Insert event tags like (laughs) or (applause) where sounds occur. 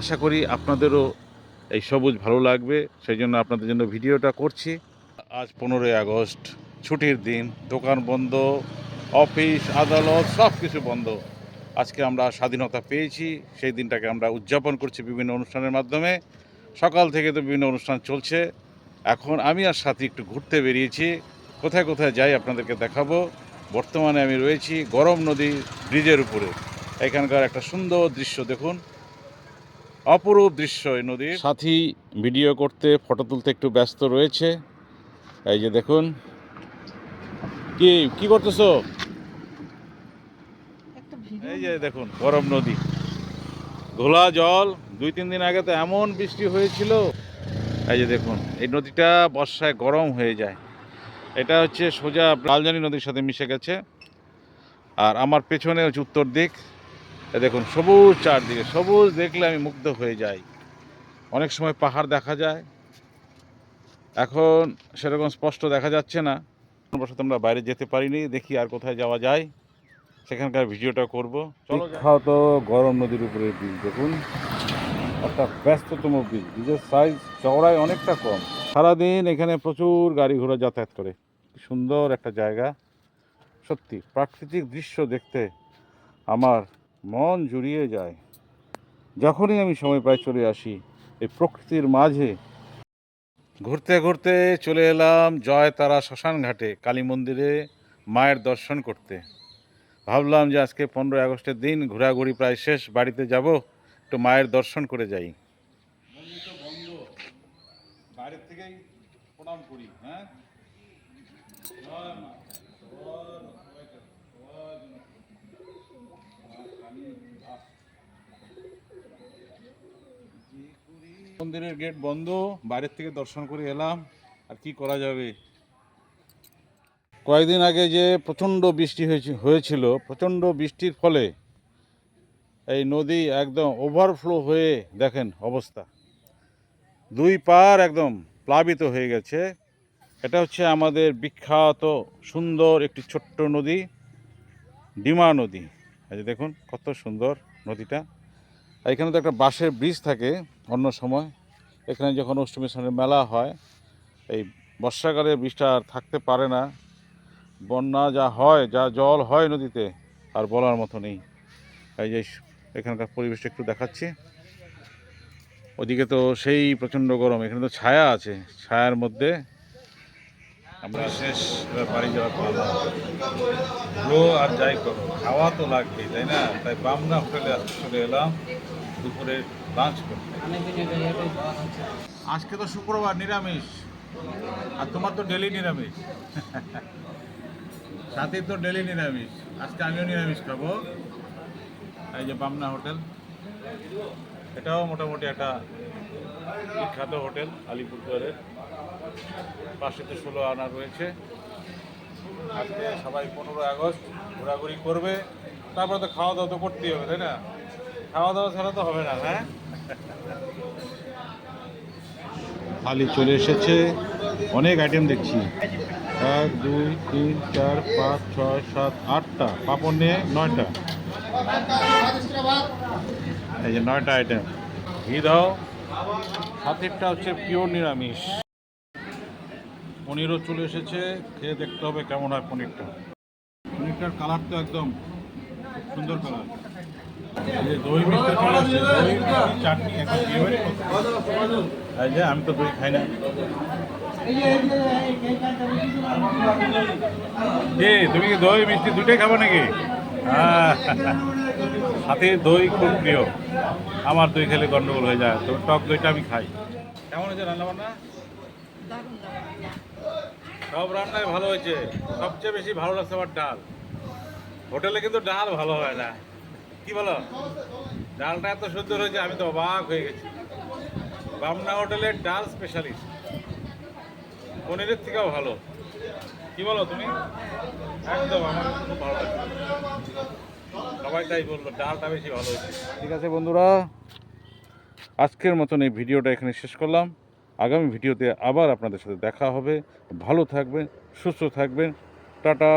আশা করি আপনাদেরও এই সবুজ ভালো লাগবে, সেই জন্য আপনাদের জন্য ভিডিওটা করছি। আজ পনেরোই আগস্ট, ছুটির দিন, দোকান বন্ধ, অফিস, আদালত সব কিছু বন্ধ। আজকে আমরা স্বাধীনতা পেয়েছি, সেই দিনটাকে আমরা উদযাপন করছি বিভিন্ন অনুষ্ঠানের মাধ্যমে। সকাল থেকে তো বিভিন্ন অনুষ্ঠান চলছে। এখন আমি আর সাথে একটু ঘুরতে বেরিয়েছি। কোথায় কোথায় যাই আপনাদেরকে দেখাবো। বর্তমানে আমি রয়েছি গরম নদী ব্রিজের উপরে। এখানকার একটা সুন্দর দৃশ্য দেখুন। অপরূপ দৃশ্য এই নদীর। সাথী ভিডিও করতে ফটো তুলতে একটু ব্যস্ত রয়েছে। এই যে দেখুন। কি কি করতেছো? এই যে দেখুন গরম নদী। ঘোলা জল দুই তিন দিন আগে তো এমন বৃষ্টি হয়েছিল। এই যে দেখুন এই নদীটা বর্ষায় গরম হয়ে যায়। এটা হচ্ছে সোজা লালজানি নদীর সাথে মিশে গেছে। আর আমার পেছনে হচ্ছে উত্তর দিক। দেখুন, সবুজ চারদিকে, সবুজ দেখলে আমি মুগ্ধ হয়ে যাই। অনেক সময় পাহাড় দেখা যায়। এখন সেরকম স্পষ্ট দেখা যাচ্ছে না। বসত আমরা বাইরে যেতে পারিনি, দেখি আর কোথায় যাওয়া যায়। সেখানকার ভিডিওটা করব। তো গরম নদীর উপরে ব্রিজ দেখুন। একটা ব্যস্ততম ব্রিজ ব্রিজের সাইজ চওড়ায় অনেকটা কম। সারাদিন এখানে প্রচুর গাড়ি ঘোড়া যাতায়াত করে। সুন্দর একটা জায়গা। সত্যি, প্রাকৃতিক দৃশ্য দেখতে আমার মন জুড়িয়ে যায়। যখনই আমি সময় পাই চলে আসি, এই প্রকৃতির মাঝে। ঘুরতে ঘুরতে চলে এলাম জয় তারা শ্মশান ঘাটে কালী মন্দিরে মায়ের দর্শন করতে। ভাবলাম যে আজকে পনেরোই আগস্টের দিন ঘোরাঘুরি প্রায় শেষ, বাড়িতে যাব, একটু মায়ের দর্শন করে যাই বাইরের থেকেই প্রণাম করি হ্যাঁ মন্দিরের গেট বন্ধ, বাইরের থেকে দর্শন করে এলাম, আর কি করা যাবে? কয়েকদিন আগে যে প্রচণ্ড বৃষ্টি হয়েছে, হয়েছিল, প্রচণ্ড বৃষ্টির ফলে এই নদী একদম ওভারফ্লো হয়ে দেখেন অবস্থা। দুই পার একদম প্লাবিত হয়ে গেছে। এটা হচ্ছে আমাদের বিখ্যাত, সুন্দর একটি ছোট্ট নদী, ডিমা নদী। যে দেখুন, কত সুন্দর নদীটা। এখানে তো একটা বাঁশের ব্রিজ থাকে অন্য সময়। এখানে যখন অষ্টমী স্থানের মেলা হয়, এই বর্ষাকালে বৃষ্টিটা আর থাকতে পারে না। বন্যা যা হয়, যা জল হয় নদীতে, আর বলার মতো নেই। এই যে এখানকার পরিবেশটা একটু দেখাচ্ছি। ওদিকে তো সেই প্রচণ্ড গরম, এখানে তো ছায়া আছে। ছায়ার মধ্যে আমরা শেষ বাড়ি যাওয়ার পালা আর যাই করো, খাওয়া তো লাগবেই, তাই না? তাই বামনা হোটেলে চলে এলাম। দুপুরে লাঞ্চ করতে। আজকে তো শুক্রবার, নিরামিষ। আর তোমার তো ডেলি নিরামিষ। (laughs) সাথে তো ডেলি নিরামিষ। আজকে আমিও নিরামিষ খাব। এই যে বামনা হোটেল। এটাও মোটামুটি একটা বিখ্যাত হোটেল, আলিপুরদুয়ারের। পাশে তো ষোলো আনা রয়েছে। আজকে সবাই পনেরো আগস্ট ঘোরাঘুরি করবে। তারপরে তো খাওয়া দাওয়া তো করতেই হবে, তাই না? খাওয়া দাওয়া ছাড়া তো হবে না হ্যাঁ? থালি চলে এসেছে। অনেক আইটেম দেখছি। এক, দুই, তিন, চার, পাঁচ, ছয়, সাত, আটটা। পাপড় নিয়ে নয়টা। এই যে নয়টা আইটেম ঘি দাও। সাতেরটা হচ্ছে পিওর নিরামিষ। পনিরও চলে এসেছে। খেয়ে দেখতে হবে কেমন হয় পনিরটা। পনিরটার কালার তো একদম সুন্দর কালার আমি তো দই খাই না। তুমি কি দই, মিষ্টি দুটোই খাব নাকি? সাথে দই খুব প্রিয়। আমার দই খেলে গন্ডগোল হয়ে যায় তো টক দইটা আমি খাই। কেমন হয়েছে রান্না বান্না সব রান্নাই ভালো হয়েছে। সবচেয়ে বেশি ভালো লাগছে আমার ডাল। হোটেলে কিন্তু ডাল ভালো হয় না। কি বলো? ডালটা এত সুন্দর হয়েছে, আমি তো অবাক হয়ে গেছি। বামনা হোটেলের ডাল স্পেশালিস্ট পনিরের থেকেও ভালো। কি বলো তুমি? একদম আমার খুব ভালো লাগছে। সবাই তাই বলল, ডালটা বেশি ভালো হয়েছে। ঠিক আছে বন্ধুরা, আজকের মতন এই ভিডিওটা এখানে শেষ করলাম। আগামী ভিডিওতে আবার আপনাদের সাথে দেখা হবে। ভালো থাকবেন, সুস্থ থাকবেন। টাটা!